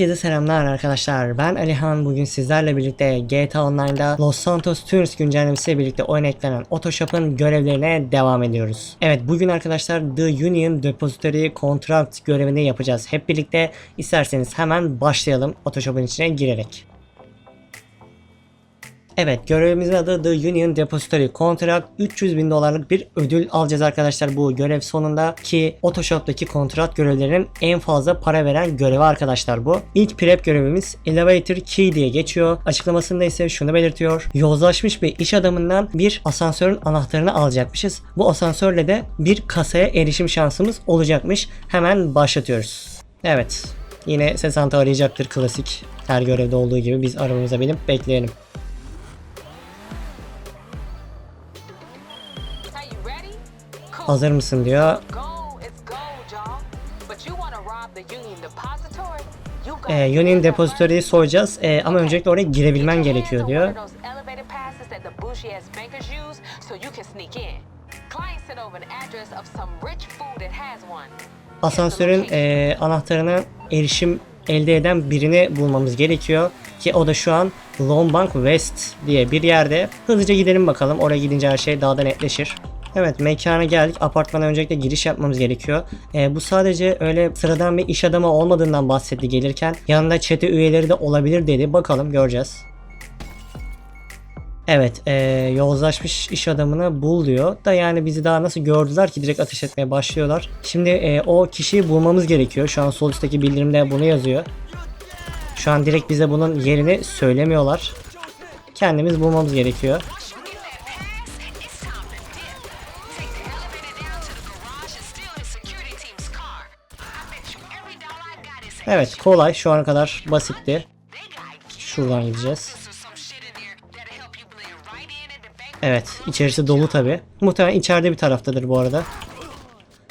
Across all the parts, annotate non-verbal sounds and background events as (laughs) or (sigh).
Herkese selamlar arkadaşlar. Ben Alihan. Bugün sizlerle birlikte GTA Online'da Los Santos Tours güncellemesiyle birlikte oyuna eklenen Otoshop'un görevlerine devam ediyoruz. Evet bugün arkadaşlar The Union Depository Contract görevini yapacağız. Hep birlikte isterseniz hemen başlayalım Otoshop'un içine girerek. Evet görevimizin adı The Union Depository Contract 300 bin dolarlık bir ödül alacağız arkadaşlar bu görev sonunda ki Otoshop'taki kontrat görevlerinin en fazla para veren görevi arkadaşlar bu. İlk prep görevimiz Elevator Key diye geçiyor. Açıklamasında ise şunu belirtiyor. Yozlaşmış bir iş adamından bir asansörün anahtarını alacakmışız. Bu asansörle de bir kasaya erişim şansımız olacakmış. Hemen başlatıyoruz. Evet. Yine Sesanta arayacaktır klasik. Her görevde olduğu gibi biz arabamıza binip bekleyelim. Sneak in. Client sent over an address of some rich food that has one. Asansörün ee, anahtarına erişim elde eden birini bulmamız gerekiyor. Ki o da şu an Longbank West diye bir yerde. Hızlıca gidelim bakalım. Oraya gidince her şey daha da netleşir. Evet mekana geldik. Apartmana öncelikle giriş yapmamız gerekiyor. Ee, bu sadece öyle sıradan bir iş adamı olmadığından bahsetti gelirken. Yanında çete üyeleri de olabilir dedi. Bakalım göreceğiz. Evet, e, yozlaşmış iş adamını bul diyor. Da yani bizi daha nasıl gördüler ki direkt ateş etmeye başlıyorlar. Şimdi e, o kişiyi bulmamız gerekiyor. Şu an sol üstteki bildirimde bunu yazıyor. Şu an direkt bize bunun yerini söylemiyorlar. Kendimiz bulmamız gerekiyor. Evet, kolay. Şu ana kadar basitti. Şuradan gideceğiz. Evet, içerisi dolu tabi. Muhtemelen içeride bir taraftadır bu arada.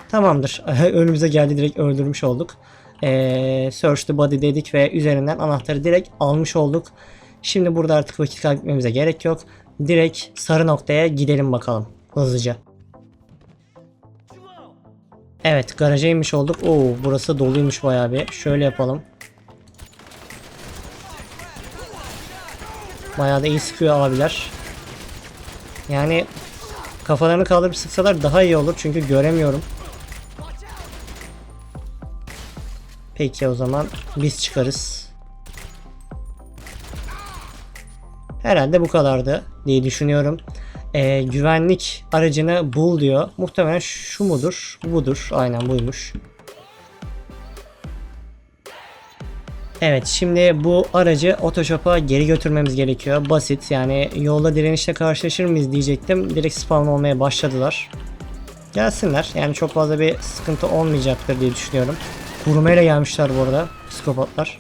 Tamamdır. (laughs) Önümüze geldi direkt öldürmüş olduk. Ee, search the body dedik ve üzerinden anahtarı direkt almış olduk. Şimdi burada artık vakit kaybetmemize gerek yok. Direkt sarı noktaya gidelim bakalım hızlıca. Evet garaja inmiş olduk. Oo burası doluymuş bayağı bir. Şöyle yapalım. Bayağı da iyi sıkıyor abiler. Yani kafalarını kaldırıp sıksalar daha iyi olur çünkü göremiyorum. Peki o zaman biz çıkarız. Herhalde bu kadardı diye düşünüyorum. Ee, güvenlik aracını bul diyor. Muhtemelen şu mudur? Bu budur. Aynen buymuş. Evet şimdi bu aracı Otoshop'a geri götürmemiz gerekiyor. Basit yani yolda direnişle karşılaşır mıyız diyecektim. Direkt spawn olmaya başladılar. Gelsinler. Yani çok fazla bir sıkıntı olmayacaktır diye düşünüyorum. Kurmayla gelmişler bu arada psikopatlar.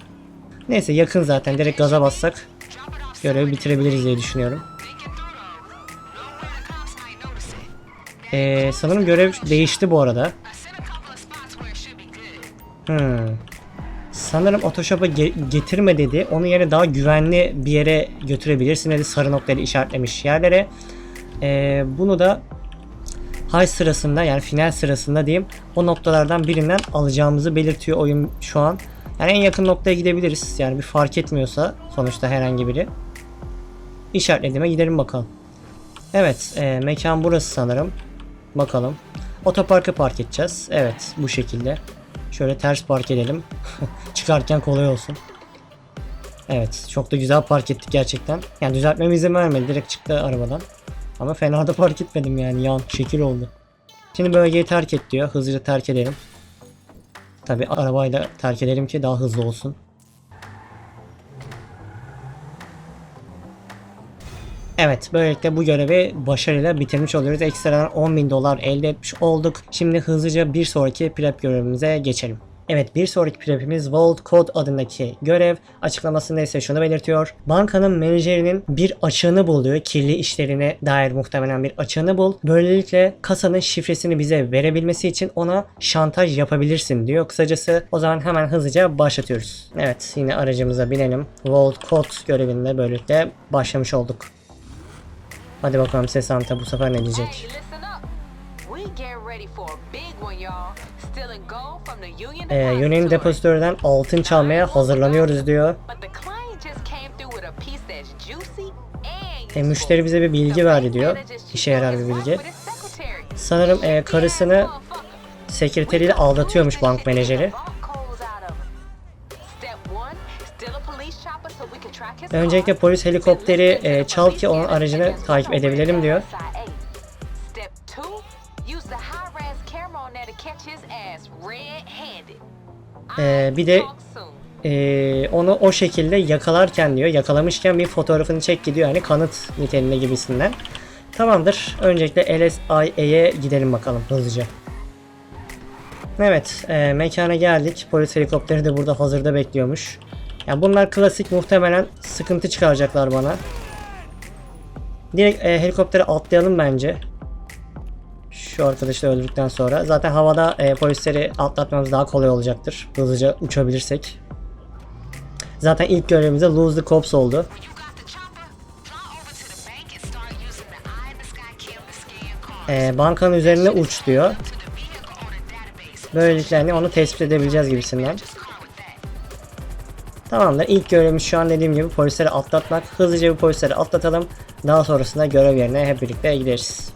Neyse yakın zaten direkt gaza bassak görevi bitirebiliriz diye düşünüyorum. Ee, sanırım görev değişti bu arada. Hmm. Sanırım Otoshop'a ge- getirme dedi. Onun yerine daha güvenli bir yere götürebilirsin dedi. Sarı noktayla işaretlemiş yerlere. Ee, bunu da high sırasında yani final sırasında diyeyim o noktalardan birinden alacağımızı belirtiyor oyun şu an. Yani en yakın noktaya gidebiliriz. Yani bir fark etmiyorsa sonuçta herhangi biri. İşaretlediğime gidelim bakalım. Evet e, mekan burası sanırım. Bakalım. Otoparka park edeceğiz. Evet bu şekilde. Şöyle ters park edelim. (laughs) Çıkarken kolay olsun. Evet çok da güzel park ettik gerçekten. Yani düzeltmeme izin vermedi. Direkt çıktı arabadan. Ama fena da park etmedim yani yan şekil oldu. Şimdi bölgeyi terk et diyor. Hızlıca terk edelim. Tabi arabayla terk edelim ki daha hızlı olsun. Evet böylelikle bu görevi başarıyla bitirmiş oluyoruz. Ekstradan 10.000 dolar elde etmiş olduk. Şimdi hızlıca bir sonraki prep görevimize geçelim. Evet bir sonraki prepimiz Vault Code adındaki görev. Açıklamasında ise şunu belirtiyor. Bankanın menajerinin bir açığını buluyor. Kirli işlerine dair muhtemelen bir açığını bul. Böylelikle kasanın şifresini bize verebilmesi için ona şantaj yapabilirsin diyor. Kısacası o zaman hemen hızlıca başlatıyoruz. Evet yine aracımıza binelim. Vault Code görevinde böylelikle başlamış olduk. Hadi bakalım Sesanta bu sefer ne diyecek? Ee, Union Depository. Depozitörü'den altın çalmaya hazırlanıyoruz diyor. E, müşteri bize bir bilgi verdi diyor. İşe yarar bir bilgi. Sanırım e, karısını sekreteriyle aldatıyormuş bank menajeri. Öncelikle polis helikopteri e, çal ki onun aracını takip edebilelim diyor. Step 2, use the high-res camera on there to catch his ass red-handed. Ee, bir de e, onu o şekilde yakalarken diyor, yakalamışken bir fotoğrafını çek gidiyor yani kanıt niteliğinde gibisinden. Tamamdır. Öncelikle LSIA'ye gidelim bakalım hızlıca. Evet, e, mekana geldik. Polis helikopteri de burada hazırda bekliyormuş. Ya bunlar klasik muhtemelen sıkıntı çıkaracaklar bana. Direkt e, helikoptere atlayalım bence. Şu arkadaşı da öldürdükten sonra. Zaten havada e, polisleri atlatmamız daha kolay olacaktır. Hızlıca uçabilirsek. Zaten ilk görevimizde Lose the Cops oldu. E, bankanın üzerine uç diyor. Böylelikle hani onu tespit edebileceğiz gibisinden. Tamamdır. İlk görevimiz şu an dediğim gibi polisleri atlatmak. Hızlıca bu polisleri atlatalım. Daha sonrasında görev yerine hep birlikte gideriz.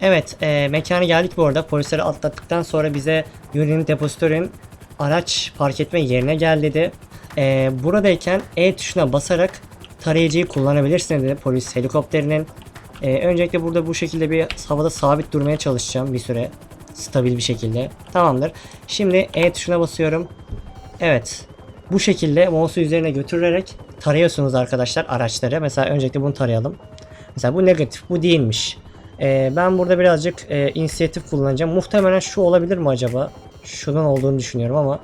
Evet, e, mekana geldik bu arada. Polisleri atlattıktan sonra bize Union Depository'nin araç park etme yerine gel dedi. E, buradayken E tuşuna basarak tarayıcıyı kullanabilirsin dedi polis helikopterinin. E, öncelikle burada bu şekilde bir havada sabit durmaya çalışacağım bir süre. Stabil bir şekilde. Tamamdır. Şimdi E tuşuna basıyorum. Evet. Bu şekilde mouse'u üzerine götürerek tarıyorsunuz arkadaşlar araçları. Mesela öncelikle bunu tarayalım. Mesela bu negatif, bu değilmiş. Ee, ben burada birazcık e, inisiyatif kullanacağım. Muhtemelen şu olabilir mi acaba? Şunun olduğunu düşünüyorum ama.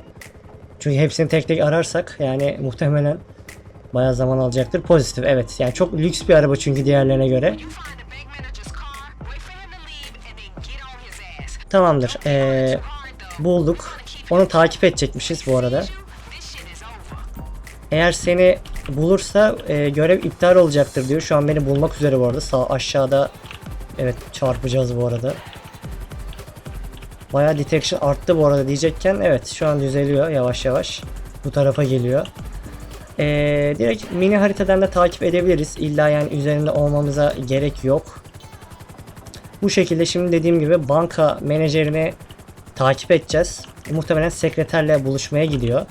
Çünkü hepsini tek tek ararsak yani muhtemelen bayağı zaman alacaktır. Pozitif evet. Yani çok lüks bir araba çünkü diğerlerine göre. Tamamdır. Ee, bulduk. Onu takip edecekmişiz bu arada. Eğer seni bulursa e, görev iptal olacaktır diyor. Şu an beni bulmak üzere bu arada. Sağ aşağıda evet çarpacağız bu arada. Bayağı detection arttı bu arada diyecekken evet şu an düzeliyor yavaş yavaş. Bu tarafa geliyor. E, direkt mini haritadan da takip edebiliriz. İlla yani üzerinde olmamıza gerek yok. Bu şekilde şimdi dediğim gibi banka menajerini takip edeceğiz. Muhtemelen sekreterle buluşmaya gidiyor.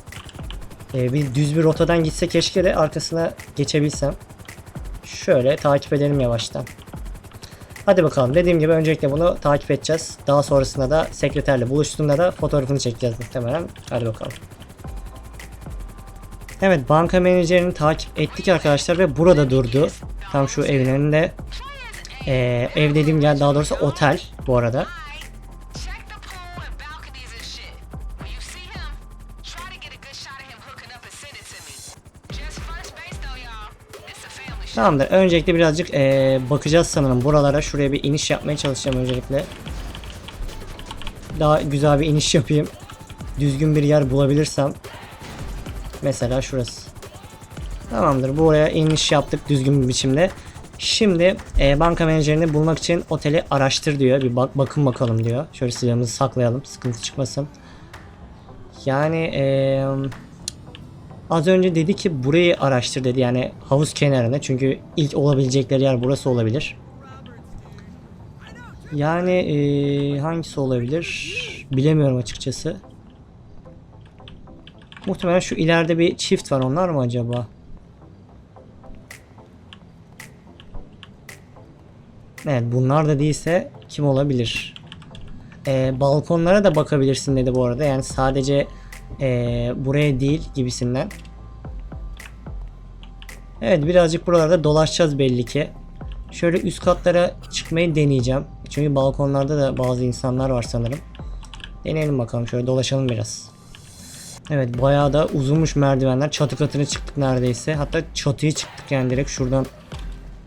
Ee, bir düz bir rotadan gitse keşke de arkasına geçebilsem. Şöyle takip edelim yavaştan. Hadi bakalım. Dediğim gibi öncelikle bunu takip edeceğiz. Daha sonrasında da sekreterle buluştuğunda da fotoğrafını çekeceğiz muhtemelen. Hadi bakalım. Evet banka menajerini takip ettik arkadaşlar ve burada durdu. Tam şu evin önünde. Ee, ev dediğim yer daha doğrusu otel bu arada. Tamamdır. Öncelikle birazcık eee, bakacağız sanırım buralara. Şuraya bir iniş yapmaya çalışacağım öncelikle. Daha güzel bir iniş yapayım. Düzgün bir yer bulabilirsem. Mesela şurası. Tamamdır. Buraya iniş yaptık düzgün bir biçimde. Şimdi eee, banka menajerini bulmak için oteli araştır diyor. Bir bak bakın bakalım diyor. Şöyle silahımızı saklayalım. Sıkıntı çıkmasın. Yani eee Az önce dedi ki burayı araştır dedi yani havuz kenarını çünkü ilk olabilecekleri yer burası olabilir. Yani eee, hangisi olabilir bilemiyorum açıkçası. Muhtemelen şu ileride bir çift var onlar mı acaba? Evet bunlar da değilse kim olabilir? Eee, balkonlara da bakabilirsin dedi bu arada yani sadece eee, buraya değil gibisinden. Evet birazcık buralarda dolaşacağız belli ki. Şöyle üst katlara çıkmayı deneyeceğim. Çünkü balkonlarda da bazı insanlar var sanırım. Deneyelim bakalım şöyle dolaşalım biraz. Evet bayağı da uzunmuş merdivenler. Çatı katına çıktık neredeyse. Hatta çatıya çıktık yani direkt şuradan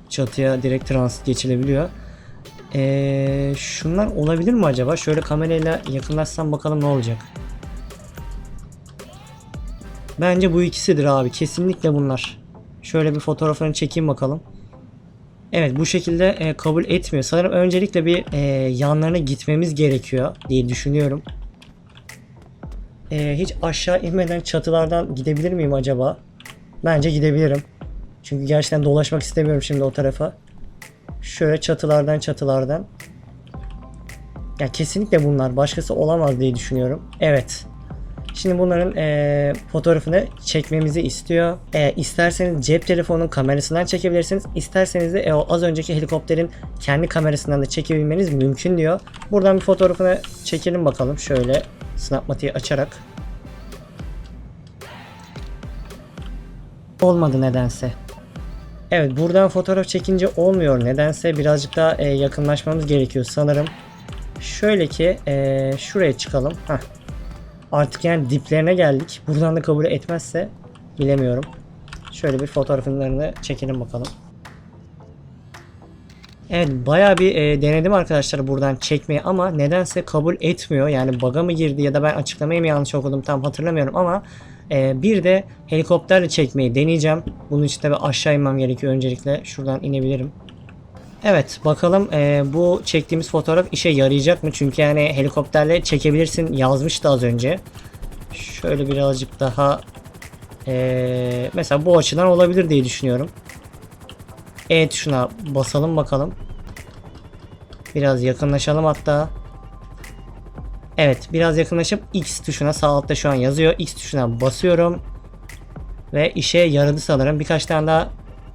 çatıya direkt transit geçilebiliyor. Ee, şunlar olabilir mi acaba? Şöyle kamerayla yakınlaşsam bakalım ne olacak. Bence bu ikisidir abi. Kesinlikle bunlar. Şöyle bir fotoğrafını çekeyim bakalım. Evet bu şekilde e, kabul etmiyor. Sanırım öncelikle bir e, yanlarına gitmemiz gerekiyor diye düşünüyorum. E, hiç aşağı inmeden çatılardan gidebilir miyim acaba? Bence gidebilirim. Çünkü gerçekten dolaşmak istemiyorum şimdi o tarafa. Şöyle çatılardan çatılardan. Ya kesinlikle bunlar. Başkası olamaz diye düşünüyorum. Evet. Şimdi bunların eee, fotoğrafını çekmemizi istiyor. E, isterseniz cep telefonunun kamerasından çekebilirsiniz. İsterseniz de e, o az önceki helikopterin kendi kamerasından da çekebilmeniz mümkün diyor. Buradan bir fotoğrafını çekelim bakalım. Şöyle Snapmati'yi açarak. Olmadı nedense. Evet buradan fotoğraf çekince olmuyor. Nedense birazcık daha e, yakınlaşmamız gerekiyor sanırım. Şöyle ki e, şuraya çıkalım. Heh. Artık yani diplerine geldik. Buradan da kabul etmezse bilemiyorum. Şöyle bir fotoğraflarını çekelim bakalım. Evet bayağı bir e, denedim arkadaşlar buradan çekmeyi ama nedense kabul etmiyor. Yani bug'a mı girdi ya da ben açıklamayı mı yanlış okudum tam hatırlamıyorum ama e, bir de helikopterle çekmeyi deneyeceğim. Bunun için tabi aşağı inmem gerekiyor öncelikle. Şuradan inebilirim. Evet bakalım e, bu çektiğimiz fotoğraf işe yarayacak mı? Çünkü yani helikopterle çekebilirsin yazmıştı az önce. Şöyle birazcık daha e, mesela bu açıdan olabilir diye düşünüyorum. E tuşuna basalım bakalım. Biraz yakınlaşalım hatta. Evet biraz yakınlaşıp X tuşuna sağ altta şu an yazıyor. X tuşuna basıyorum. Ve işe yaradı sanırım. Birkaç tane daha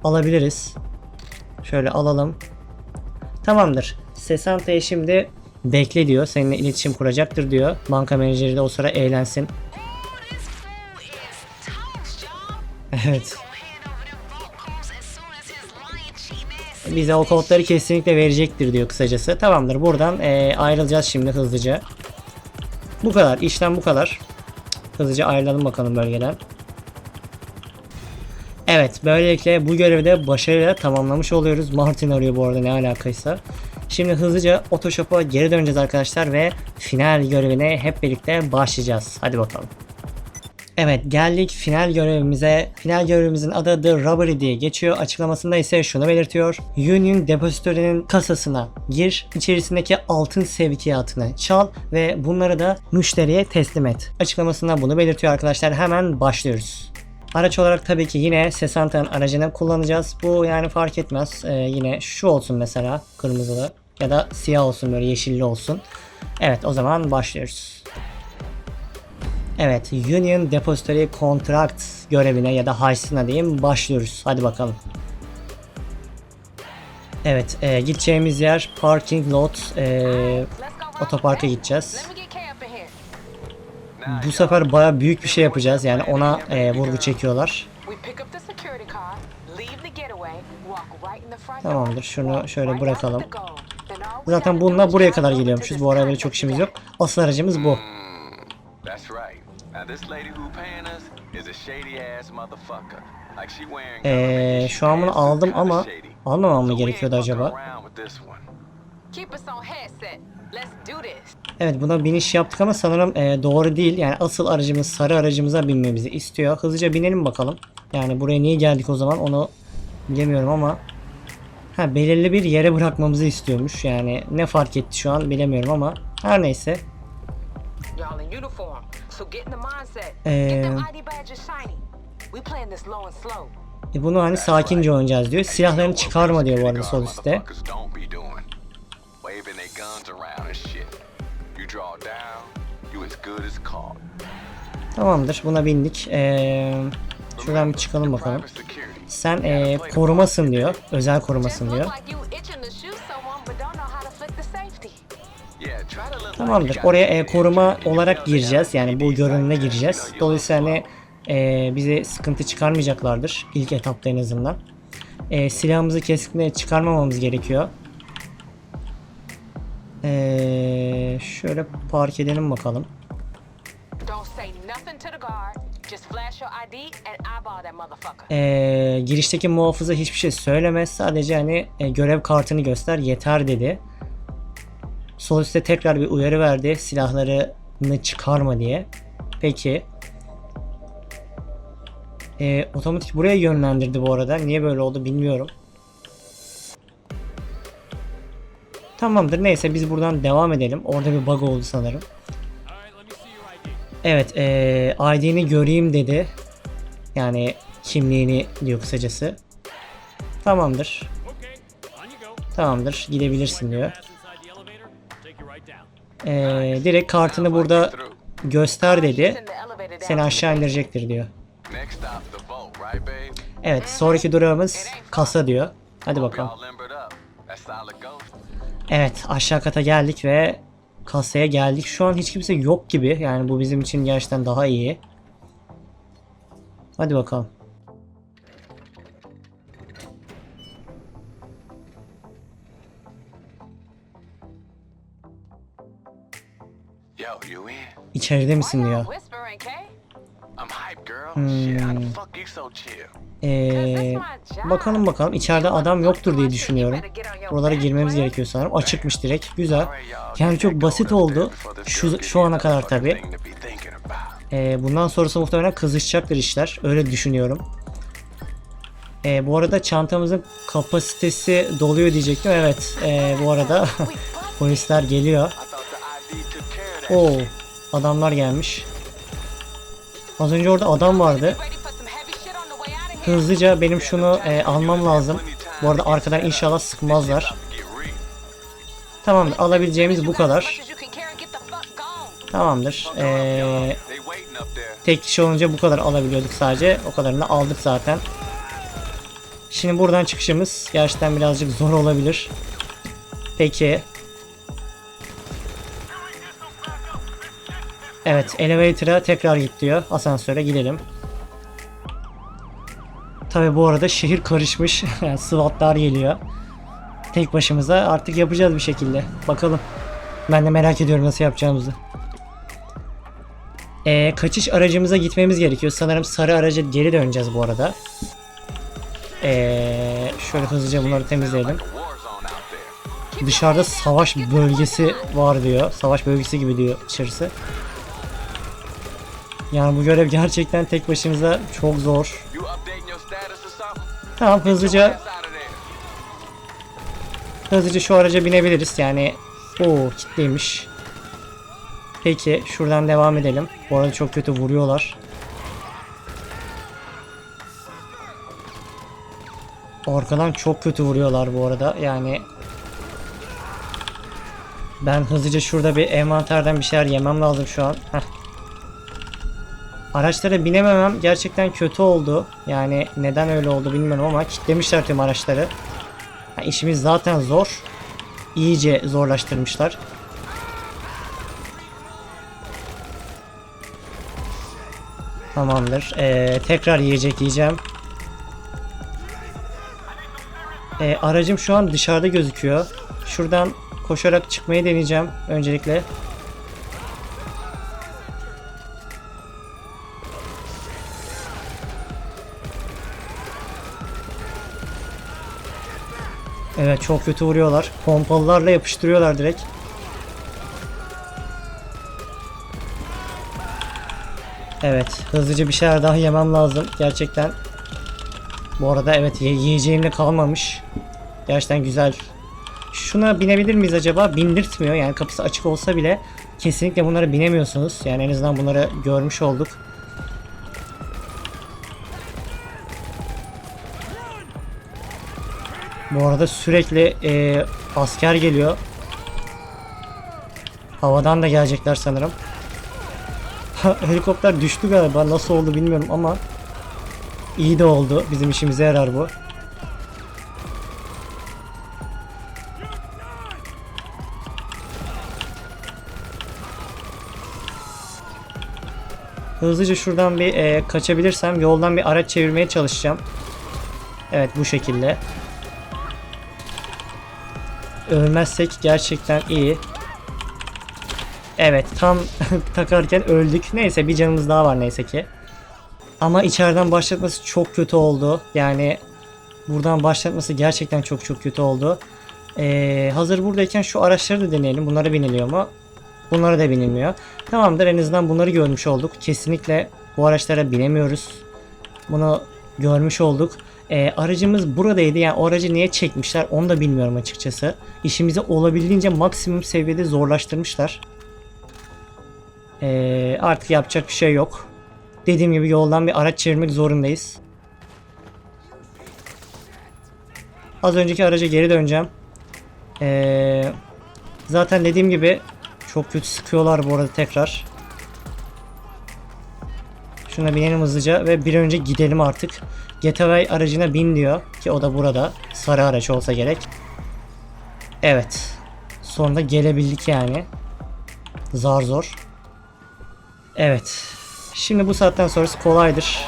alabiliriz. Şöyle alalım. Tamamdır. Sesanta'ya şimdi bekle diyor. Seninle iletişim kuracaktır diyor. Banka menajeri de o sıra eğlensin. Evet. Bize o kodları kesinlikle verecektir diyor kısacası. Tamamdır. Buradan eee, ayrılacağız şimdi hızlıca. Bu kadar. İşlem bu kadar. Hızlıca ayrılalım bakalım bölgeden. Evet. Böylelikle bu görevi de başarıyla tamamlamış oluyoruz. Martin arıyor bu arada ne alakaysa. Şimdi hızlıca Otoshop'a geri döneceğiz arkadaşlar ve final görevine hep birlikte başlayacağız. Hadi bakalım. Evet geldik final görevimize. Final görevimizin adı The Robbery diye geçiyor. Açıklamasında ise şunu belirtiyor. Union depozitörünün kasasına gir. içerisindeki altın sevkiyatını çal ve bunları da müşteriye teslim et. Açıklamasında bunu belirtiyor arkadaşlar. Hemen başlıyoruz. Araç olarak tabii ki yine Sesanta'nın aracını kullanacağız. Bu yani fark etmez. Ee, yine şu olsun mesela kırmızılı ya da siyah olsun böyle yeşilli olsun. Evet o zaman başlıyoruz. Evet, Union Depository Contract görevine ya da heist'ine diyeyim başlıyoruz. Hadi bakalım. Evet, e, gideceğimiz yer parking lot. e, otoparka gideceğiz. Bu sefer baya büyük bir şey yapacağız. Yani ona e, vurgu çekiyorlar. Tamamdır, şunu şöyle bırakalım. Zaten bununla buraya kadar geliyormuşuz. Bu arada böyle çok işimiz yok. Asıl aracımız bu. Ee, şu an bunu aldım ama almamam mı gerekiyordu acaba? Keep us on headset. Let's do this. Evet buna biniş yaptık ama sanırım e, doğru değil. Yani asıl aracımız sarı aracımıza binmemizi istiyor. Hızlıca binelim bakalım. Yani buraya niye geldik o zaman onu bilemiyorum ama ha belirli bir yere bırakmamızı istiyormuş. Yani ne fark etti şu an bilemiyorum ama her neyse. Ee. E, bunu hani sakince oynayacağız diyor. Silahlarını çıkarma diyor bu arada sol üstte. Tamamdır buna bindik. Ee, şuradan bir çıkalım bakalım. Sen e, korumasın diyor. Özel korumasın diyor. Tamamdır. Oraya e, koruma olarak gireceğiz. Yani bu görünüme gireceğiz. Dolayısıyla hani e, bize sıkıntı çıkarmayacaklardır. ilk etapta en azından. E, silahımızı kesinlikle çıkarmamamız gerekiyor. E, şöyle park edelim bakalım. Don't say nothing to the guard. Just flash your ID and eyeball that motherfucker. E, girişteki muhafıza hiçbir şey söylemez. Sadece hani e, görev kartını göster yeter dedi. Sol üstte tekrar bir uyarı verdi. Silahlarını çıkarma diye. Peki. E, otomatik buraya yönlendirdi bu arada. Niye böyle oldu bilmiyorum. Tamamdır neyse biz buradan devam edelim. Orada bir bug oldu sanırım. Evet eee ID'ni göreyim dedi. Yani kimliğini diyor kısacası. Tamamdır. Tamamdır gidebilirsin diyor. Eee direkt kartını burada göster dedi. Seni aşağı indirecektir diyor. Evet sonraki durağımız kasa diyor. Hadi bakalım. Evet aşağı kata geldik ve kasaya geldik. Şu an hiç kimse yok gibi. Yani bu bizim için gerçekten daha iyi. Hadi bakalım. İçeride misin diyor. Chill? Ee, bakalım bakalım. İçeride adam yoktur diye düşünüyorum. Buralara girmemiz gerekiyor sanırım. Açıkmış direkt. Güzel. Yani çok basit oldu. Şu, şu ana kadar tabi. Ee, bundan sonrası muhtemelen kızışacaktır işler. Öyle düşünüyorum. Ee, bu arada çantamızın kapasitesi doluyor diyecektim. Evet. ee, bu arada (laughs) polisler geliyor. Oo, adamlar gelmiş. Az önce orada adam vardı. Hızlıca benim şunu ee, almam lazım. Bu arada arkadan inşallah sıkmazlar. Tamamdır. Alabileceğimiz bu kadar. Tamamdır. Ee, tek kişi olunca bu kadar alabiliyorduk sadece. O kadarını aldık zaten. Şimdi buradan çıkışımız gerçekten birazcık zor olabilir. Peki. Evet, elevator'a tekrar git diyor. Asansöre gidelim. Tabi bu arada şehir karışmış. (laughs) SWAT'lar geliyor. Tek başımıza artık yapacağız bir şekilde. Bakalım. Ben de merak ediyorum nasıl yapacağımızı. Ee, kaçış aracımıza gitmemiz gerekiyor. Sanırım sarı araca geri döneceğiz bu arada. Ee, şöyle hızlıca bunları temizleyelim. Dışarıda savaş bölgesi var diyor. Savaş bölgesi gibi diyor içerisi. Yani bu görev gerçekten tek başınıza çok zor. Tamam hızlıca hızlıca şu araca binebiliriz. Yani o kitleymiş. Peki şuradan devam edelim. Bu arada çok kötü vuruyorlar. Arkadan çok kötü vuruyorlar bu arada. Yani ben hızlıca şurada bir envanterden bir şeyler yemem lazım şu an. Heh. Araçlara binememem gerçekten kötü oldu. Yani neden öyle oldu bilmiyorum ama kitlemişler tüm araçları. Ha, işimiz zaten zor. İyice zorlaştırmışlar. Tamamdır. Ee, tekrar yiyecek yiyeceğim. Ee, aracım şu an dışarıda gözüküyor. Şuradan koşarak çıkmayı deneyeceğim öncelikle. Evet çok kötü vuruyorlar. Pompalılarla yapıştırıyorlar direkt. Evet hızlıca bir şeyler daha yemem lazım gerçekten. Bu arada evet ye- yiyeceğim de kalmamış. Gerçekten güzel. Şuna binebilir miyiz acaba? Bindirtmiyor yani kapısı açık olsa bile kesinlikle bunlara binemiyorsunuz. Yani en azından bunları görmüş olduk. Bu arada sürekli e, asker geliyor. Havadan da gelecekler sanırım. Helikopter düştü galiba. Nasıl oldu bilmiyorum ama iyi de oldu. Bizim işimize yarar bu. Hızlıca şuradan bir e, kaçabilirsem yoldan bir araç çevirmeye çalışacağım. Evet bu şekilde. Ölmezsek gerçekten iyi. Evet tam (laughs) takarken öldük. Neyse bir canımız daha var neyse ki. Ama içeriden başlatması çok kötü oldu. Yani buradan başlatması gerçekten çok çok kötü oldu. Ee, hazır buradayken şu araçları da deneyelim. Bunlara biniliyor mu? Bunlara da binilmiyor. Tamamdır en azından bunları görmüş olduk. Kesinlikle bu araçlara binemiyoruz. Bunu görmüş olduk. Ee, aracımız buradaydı. Yani o aracı niye çekmişler onu da bilmiyorum açıkçası. İşimizi olabildiğince maksimum seviyede zorlaştırmışlar. Ee, artık yapacak bir şey yok. Dediğim gibi yoldan bir araç çevirmek zorundayız. Az önceki araca geri döneceğim. Ee, zaten dediğim gibi çok kötü sıkıyorlar bu arada tekrar. Şuna binelim hızlıca ve bir önce gidelim artık. Getaway aracına bin diyor ki o da burada. Sarı araç olsa gerek. Evet. Sonunda gelebildik yani. Zar zor. Evet. Şimdi bu saatten sonrası kolaydır.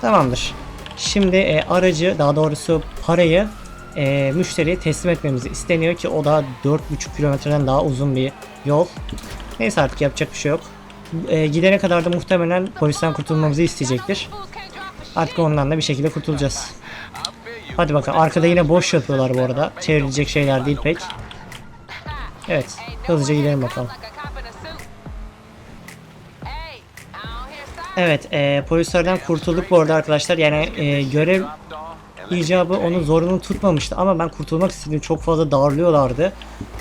Tamamdır. Şimdi e, aracı daha doğrusu parayı e, müşteriye teslim etmemizi isteniyor ki o da 4,5 kilometreden daha uzun bir yol. Neyse artık yapacak bir şey yok. E, gidene kadar da muhtemelen polisten kurtulmamızı isteyecektir. Artık ondan da bir şekilde kurtulacağız. Hadi bakalım. Arkada yine boş yapıyorlar bu arada. Çevrilecek şeyler değil pek. Evet. Hızlıca gidelim bakalım. Evet. E, polislerden kurtulduk bu arada arkadaşlar. Yani e, görev icabı onun zorunlu tutmamıştı ama ben kurtulmak istedim. Çok fazla darlıyorlardı.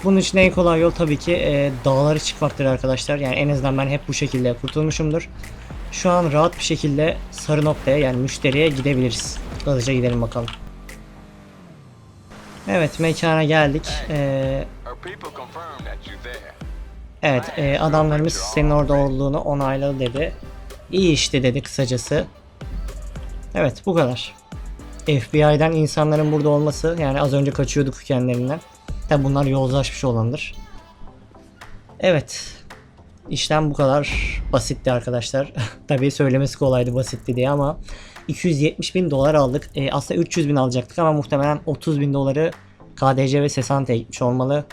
Bunun için en kolay yol tabii ki e, dağlara çıkmaktır arkadaşlar. Yani en azından ben hep bu şekilde kurtulmuşumdur. Şu an rahat bir şekilde sarı noktaya yani müşteriye gidebiliriz. Hızlıca gidelim bakalım. Evet mekana geldik. Ee, evet e, adamlarımız senin orada olduğunu onayladı dedi. İyi işte dedi kısacası. Evet bu kadar. FBI'den insanların burada olması yani az önce kaçıyorduk kendilerinden. Tabi bunlar yozlaşmış olandır. Evet. İşlem bu kadar basitti arkadaşlar. (laughs) Tabii söylemesi kolaydı basitti diye ama 270 bin dolar aldık. E, aslında 300 bin alacaktık ama muhtemelen 30 bin doları KDC ve Sesante'ye gitmiş olmalı.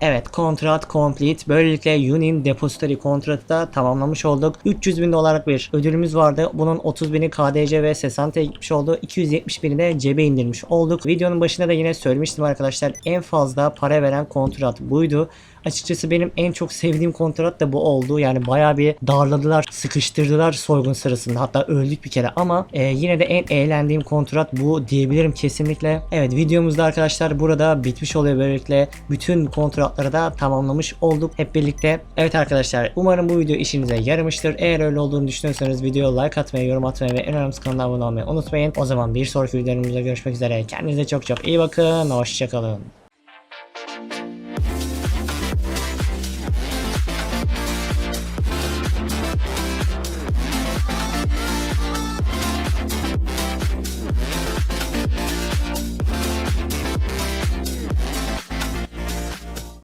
Evet kontrat complete. Böylelikle Union Depository kontratı da tamamlamış olduk. 300 bin dolarlık bir ödülümüz vardı. Bunun 30 bini KDC ve Sesante'ye gitmiş oldu. 270 bini de cebe indirmiş olduk. Videonun başında da yine söylemiştim arkadaşlar. En fazla para veren kontrat buydu. Açıkçası benim en çok sevdiğim kontrat da bu oldu. Yani bayağı bir darladılar, sıkıştırdılar soygun sırasında. Hatta öldük bir kere ama e, yine de en eğlendiğim kontrat bu diyebilirim kesinlikle. Evet videomuzda arkadaşlar burada bitmiş oluyor böylelikle. Bütün kontratları da tamamlamış olduk hep birlikte. Evet arkadaşlar umarım bu video işinize yaramıştır. Eğer öyle olduğunu düşünüyorsanız videoya like atmayı, yorum atmayı ve en önemlisi kanala abone olmayı unutmayın. O zaman bir sonraki videomuzda görüşmek üzere. Kendinize çok çok iyi bakın. Hoşçakalın.